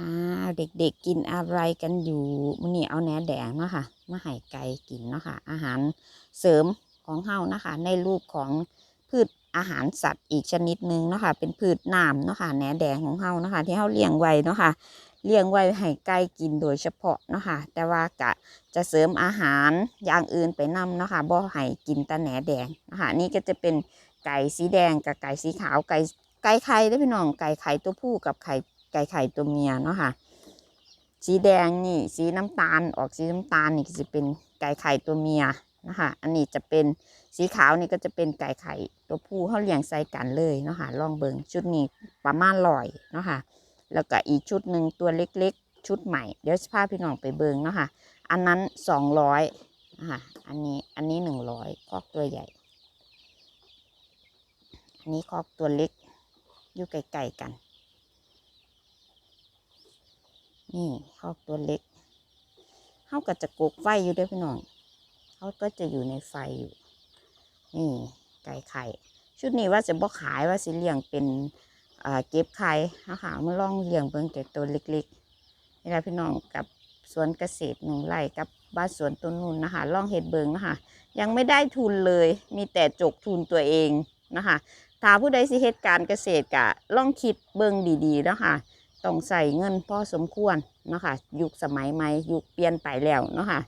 อ่าเด็กๆกินอะไรกันอยู่มื้อนี้เอาแหนแดงเนาะค่ะมาให้ไก่กินเนาะค่ะ อาหารเสริมของเฮานะคะ ในรูปของพืชอาหารสัตว์อีกชนิดหนึ่งเนาะค่ะ เป็นพืชน้ำเนาะค่ะแหนแดงของเฮาเนาะค่ะ ที่เฮาเลี้ยงไว้เนาะค่ะเลี้ยงไว้ให้ไก่กินโดยเฉพาะเนาะค่ะ แต่ว่ากะจะเสริมอาหารอย่างอื่นไปนำเนาะค่ะบ่ให้กินแต่แหนแดงนะคะนี่ก็จะเป็นไก่สีแดงกับไก่สีขาวไก่ไก่ไข่เด้พี่น้องไก่ไข่ตัวผู้กับไข่ ไก่ไข่ตัวเมียเนาะค่ะ สีแดงนี่สีน้ำตาลออกสีน้ำตาลนี่จะเป็นไก่ไข่ตัวเมียนะคะ อันนี้จะเป็นสีขาวนี่ก็จะเป็นไก่ไข่ตัวผู้เขาเลี้ยงใส่กันเลยเนาะค่ะลองเบิงชุดนี้ประมาณลอยเนาะค่ะ แล้วก็อีกชุดหนึ่งตัวเล็กๆ ชุดใหม่เดี๋ยวพาพี่น้องไปเบิงเนาะค่ะ อันนั้นสองร้อยนะคะอันนี้อันนี้หนึ่งร้อยคอกตัวใหญ่ อันนี้คอกตัวเล็กอยู่ไกลๆกัน นี่คอกตัวเล็กเขาก็จะกกไฟอยู่ด้วยพี่น้องเขาก็จะอยู่ในไฟอยู่นี่ไก่ไข่ ชุดนี้ว่าจะบ่ขายว่าสิเลี้ยงเป็นเก็บไข่นะคะมาลองเลี้ยงเบิ่งแต่ตัวเล็กๆนี่แหละพี่น้องกับสวนเกษตรหนึ่งไร่กับบ้านสวนต้นนุ่นนะคะลองเห็ดเบิงนะคะยังไม่ได้ทุนเลย มีแต่จกทุนตัวเองนะคะถ้าผู้ใดสิเหตุการเกษตรกะลองคิดเบิงดีๆนะคะ ต้องใส่เงินพอสมควรเนาะคะยุคสมัยใหม่ยุคเปลี่ยนไปแล้วเนาะค่ะ